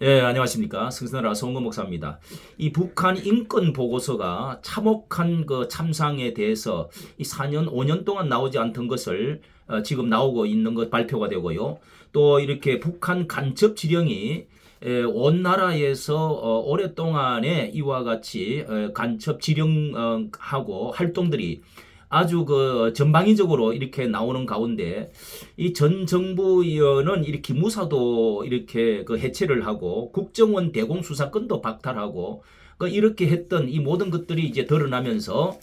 예, 안녕하십니까. 승선라 송금 목사입니다. 이 북한 인권 보고서가 참혹한 그 참상에 대해서 이 4년, 5년 동안 나오지 않던 것을 어, 지금 나오고 있는 것 발표가 되고요. 또 이렇게 북한 간첩 지령이 에, 온 나라에서 어, 오랫동안에 이와 같이 어, 간첩 지령하고 활동들이 아주 그 전방위적으로 이렇게 나오는 가운데 이 전 정부위원은 이렇게 무사도 이렇게 그 해체를 하고 국정원 대공 수사권도 박탈하고 그 이렇게 했던 이 모든 것들이 이제 드러나면서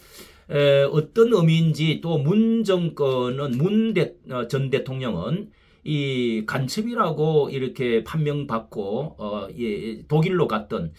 에, 어떤 의미인지 또 문 정권은 문전 대통령은 이 간첩이라고 이렇게 판명받고 어, 예, 독일로 갔던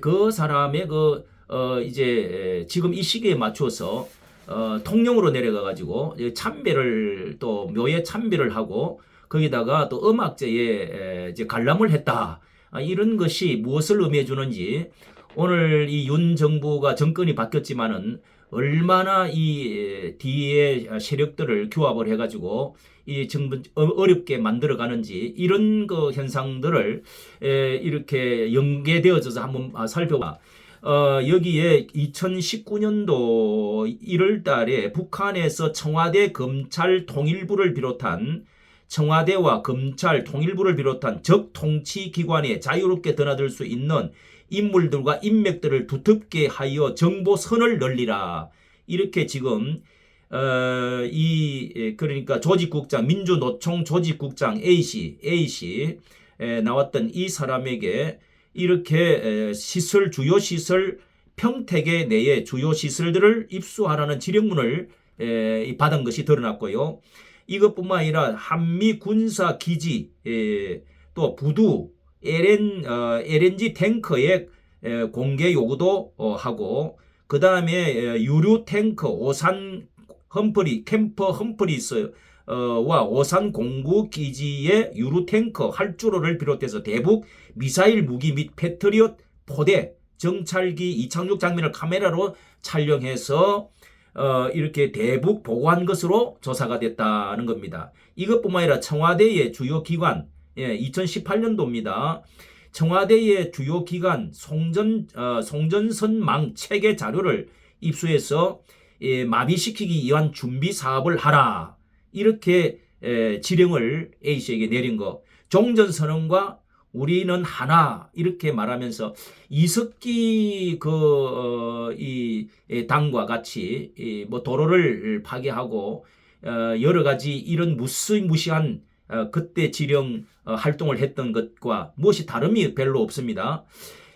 그 사람의 그 어, 이제 지금 이 시기에 맞춰서 어, 통영으로 내려가 가지고 참배를 또 묘에 참배를 하고 거기다가 또 음악제에 에, 이제 관람을 했다. 아, 이런 것이 무엇을 의미해 주는지 오늘 이 윤 정부가 정권이 바뀌었지만은 얼마나 이 뒤에 세력들을 규합을 해가지고 이 정부 어, 어렵게 만들어 가는지 이런 그 현상들을 에, 이렇게 연계되어져서 한번 아, 살펴봐. 어, 여기에 2019년도 1월 달에 북한에서 청와대 검찰 통일부를 비롯한 청와대와 검찰 통일부를 비롯한 적 통치 기관에 자유롭게 드나들 수 있는 인물들과 인맥들을 두텁게 하여 정보 선을 널리라. 이렇게 지금 어, 이 그러니까 조직국장 민주노총 조직국장 A 씨 A 씨 나왔던 이 사람에게 이렇게 시설 주요 시설 평택의 내에 주요 시설들을 입수하라는 지령문을 받은 것이 드러났고요. 이것뿐만 아니라 한미 군사 기지 또 부두 LN, 어, LNG 탱커의 공개 요구도 어, 하고 그 다음에 유류 탱커 오산 험프리 캠퍼 험프리스 와 오산 공구 기지의 유류 탱커 할주로를 비롯해서 대북 미사일 무기 및 패트리엇 포대 정찰기 이착륙 장면을 카메라로 촬영해서 어, 이렇게 대북 보고한 것으로 조사가 됐다는 겁니다. 이것뿐만 아니라 청와대의 주요 기관, 예, 2018년도입니다. 청와대의 주요 기관 송전 어, 송전선망 체계 자료를 입수해서 예, 마비시키기 위한 준비 사업을 하라. 이렇게 에, 지령을 A 씨에게 내린 거. 종전선언과 우리는 하나 이렇게 말하면서 이석기 그이 어, 당과 같이 이, 뭐 도로를 파괴하고 어, 여러 가지 이런 무시무시한 어, 그때 지령 어, 활동을 했던 것과 무엇이 다름이 별로 없습니다.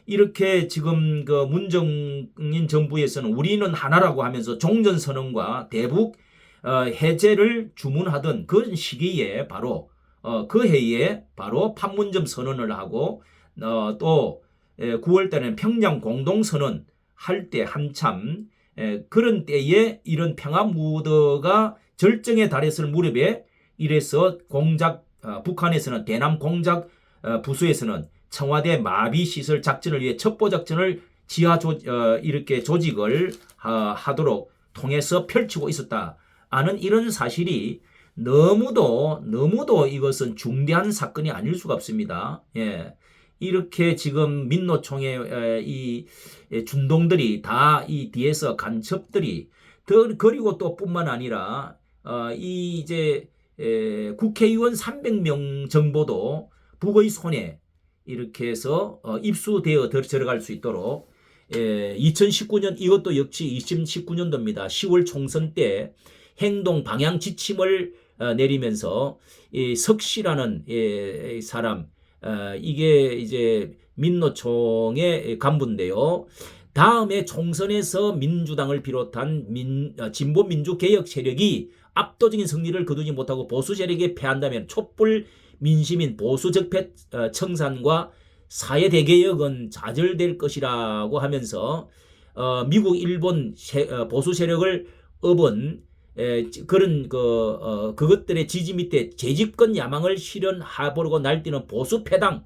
이렇게 지금 그 문정인 정부에서는 우리는 하나라고 하면서 종전선언과 대북 어, 해제를 주문하던 그 시기에 바로 어, 그 해에 바로 판문점 선언을 하고 어, 또 9월 달에는 평양 공동 선언 할 때 한참 에, 그런 때에 이런 평화 무드가 절정에 달했을 무렵에 이래서 공작 어, 북한에서는 대남 공작 어, 부수에서는 청와대 마비 시설 작전을 위해 첩보 작전을 지하 조, 어, 이렇게 조직을 어, 하도록 통해서 펼치고 있었다. 아는 이런 사실이 너무도 너무도 이것은 중대한 사건이 아닐 수가 없습니다. 예. 이렇게 지금 민노총의 이 준동들이 다 이 뒤에서 간첩들이 더 그리고 또 뿐만 아니라 어, 이 이제 에, 국회의원 300명 정보도 북의 손에 이렇게 해서 어, 입수되어 들어갈 수 있도록 에, 2019년 이것도 역시 2019년도입니다. 10월 총선 때 행동 방향 지침을 어, 내리면서 이 석씨라는 예, 사람 어, 이게 이제 민노총의 간부인데요. 다음에 총선에서 민주당을 비롯한 민, 어, 진보 민주 개혁 세력이 압도적인 승리를 거두지 못하고 보수 세력에 패한다면 촛불 민심인 보수 적폐 청산과 사회 대개혁은 좌절될 것이라고 하면서 어, 미국 일본 세, 어, 보수 세력을 업은 에, 그런 그 어, 그것들의 지지 밑에 재집권 야망을 실현하보려고 날뛰는 보수 패당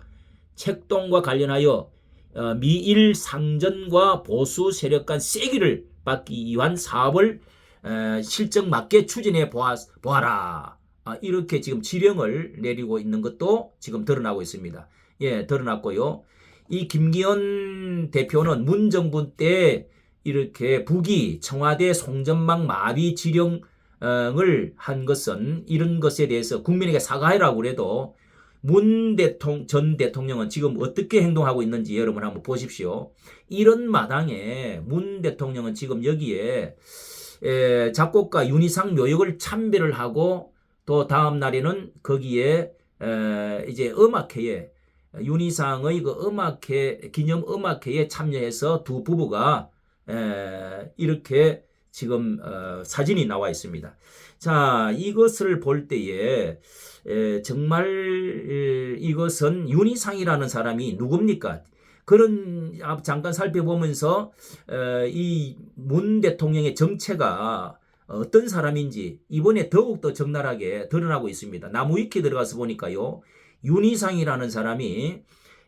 책동과 관련하여 어, 미일 상전과 보수 세력 간 세기를 받기 위한 사업을 에, 실적 맞게 추진해 보아, 보아라. 아, 이렇게 지금 지령을 내리고 있는 것도 지금 드러나고 있습니다. 예, 드러났고요. 이 김기현 대표는 문 정부 때 이렇게 북이 청와대 송전망 마비 지령을 한 것은 이런 것에 대해서 국민에게 사과해라고 그래도 문 대통령 전 대통령은 지금 어떻게 행동하고 있는지 여러분 한번 보십시오. 이런 마당에 문 대통령은 지금 여기에 에, 작곡가 윤희상 묘역을 참배를 하고 또 다음 날에는 거기에 에, 이제 음악회에 윤희상의 그 음악회 기념 음악회에 참여해서 두 부부가 에, 이렇게 지금 어, 사진이 나와 있습니다. 자, 이것을 볼 때에 에, 정말 에, 이것은 윤희상이라는 사람이 누굽니까? 그런 아, 잠깐 살펴보면서 이 문 대통령의 정체가 어떤 사람인지 이번에 더욱더 적나라하게 드러나고 있습니다. 나무위키 들어가서 보니까요. 윤희상이라는 사람이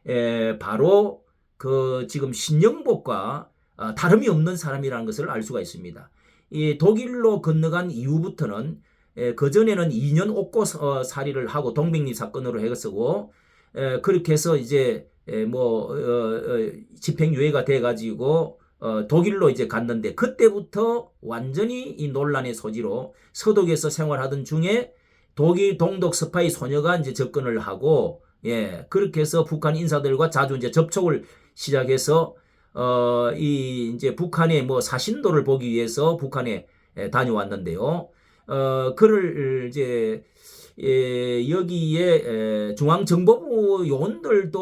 에, 바로 그 지금 신영복과 어, 다름이 없는 사람이라는 것을 알 수가 있습니다. 이 독일로 건너간 이후부터는 에, 그 전에는 2년 옥고 어, 살이를 하고 동백리 사건으로 해서고 에, 그렇게 해서 이제 에, 뭐 어, 어, 집행유예가 돼가지고 어, 독일로 이제 갔는데 그때부터 완전히 이 논란의 소지로 서독에서 생활하던 중에 독일 동독 스파이 소녀가 이제 접근을 하고 예 그렇게 해서 북한 인사들과 자주 이제 접촉을 시작해서 어 이 이제 북한의 뭐 사신도를 보기 위해서 북한에 예, 다녀왔는데요. 어 그를 이제 예, 여기에 에, 중앙정보부 요원들도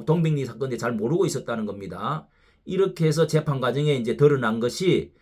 어, 동백리 사건에 잘 모르고 있었다는 겁니다. 이렇게 해서 재판 과정에 이제 드러난 것이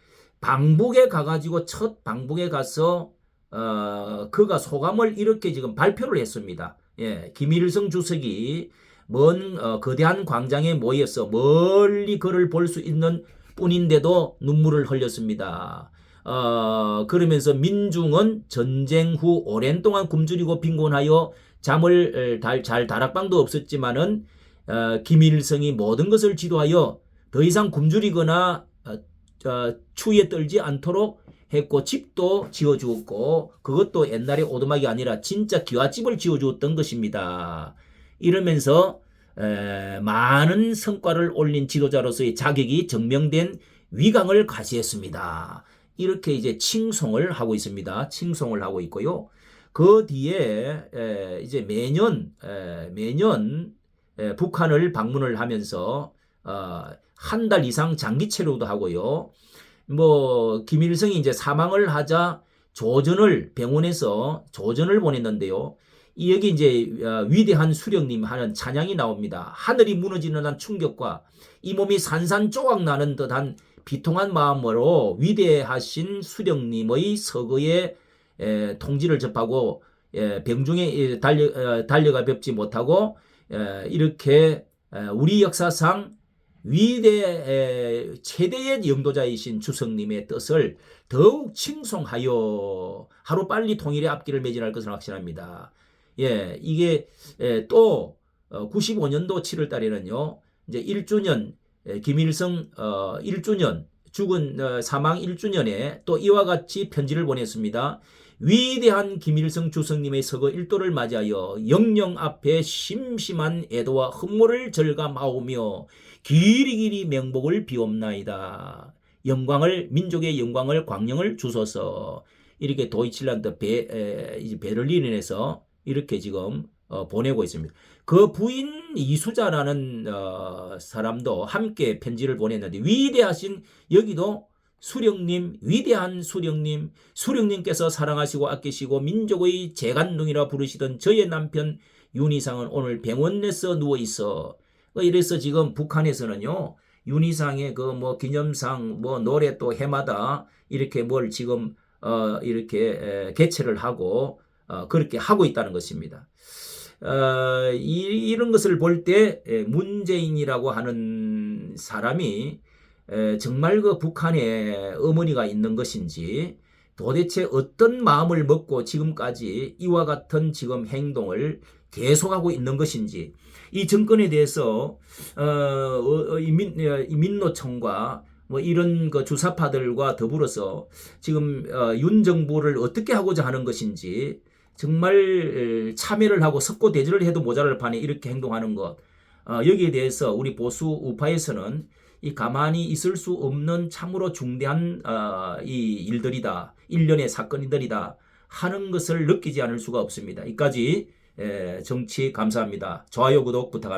방북에 가가지고 첫 방북에 가서 어, 그가 소감을 이렇게 지금 발표를 했습니다. 예, 김일성 주석이 먼 어, 거대한 광장에 모여서 멀리 그를 볼 수 있는 뿐인데도 눈물을 흘렸습니다. 어, 그러면서 민중은 전쟁 후 오랜 동안 굶주리고 빈곤하여 잠을 달, 잘 다락방도 없었지만은 어, 김일성이 모든 것을 지도하여 더 이상 굶주리거나 어, 어, 추위에 떨지 않도록 했고 집도 지어주었고 그것도 옛날에 오두막이 아니라 진짜 기와집을 지어주었던 것입니다. 이러면서 에, 많은 성과를 올린 지도자로서의 자격이 증명된 위강을 과시했습니다. 이렇게 이제 칭송을 하고 있습니다. 칭송을 하고 있고요. 그 뒤에 에, 이제 매년 에, 매년 에, 북한을 방문을 하면서 어, 한 달 이상 장기 체류도 하고요. 뭐 김일성이 이제 사망을 하자 조전을 병원에서 조전을 보냈는데요. 이 여기 이제 어, 위대한 수령님 하는 찬양이 나옵니다. 하늘이 무너지는 듯한 충격과 이 몸이 산산조각 나는 듯한 비통한 마음으로 위대하신 수령님의 서거에 에, 통지를 접하고 에, 병중에 달려, 어, 달려가 뵙지 못하고 에, 이렇게 에, 우리 역사상 위대 최대의 영도자이신 주성님의 뜻을 더욱 칭송하여 하루 빨리 통일의 앞길을 매진할 것을 확신합니다. 예, 이게 에, 또 95년도 어, 7월 달에는요. 이제 1주년 김일성 어, 1주년 죽은 어, 사망 1주년에 또 이와 같이 편지를 보냈습니다. 위대한 김일성 주석님의 서거 1도를 맞이하여 영령 앞에 심심한 애도와 흠모를 절감하오며 길이 길이 명복을 비옵나이다. 영광을 민족의 영광을 광령을 주소서 이렇게 도이칠란드 베, 에, 베를린에서 이렇게 지금 어, 보내고 있습니다. 그 부인 이수자라는 어, 사람도 함께 편지를 보냈는데 위대하신 여기도 수령님, 위대한 수령님, 수령님께서 사랑하시고 아끼시고 민족의 재간둥이라 부르시던 저의 남편 윤희상은 오늘 병원에서 누워 있어. 어, 이래서 지금 북한에서는요, 윤희상의 그 뭐 기념상 뭐 노래 또 해마다 이렇게 뭘 지금 어 이렇게 에, 개최를 하고 어 그렇게 하고 있다는 것입니다. 어, 이, 이런 것을 볼 때 문재인이라고 하는 사람이 정말 그 북한에 어머니가 있는 것인지 도대체 어떤 마음을 먹고 지금까지 이와 같은 지금 행동을 계속하고 있는 것인지 이 정권에 대해서 어, 어, 이, 민, 어, 이 민노총과 뭐 이런 그 주사파들과 더불어서 지금 어, 윤 정부를 어떻게 하고자 하는 것인지 정말 에, 참여를 하고 석고 대절을 해도 모자랄 판에 이렇게 행동하는 것 어, 여기에 대해서 우리 보수 우파에서는 이 가만히 있을 수 없는 참으로 중대한 어, 이 일들이다 일련의 사건이들이다 하는 것을 느끼지 않을 수가 없습니다. 이까지 에, 정치 감사합니다. 좋아요 구독 부탁합니다.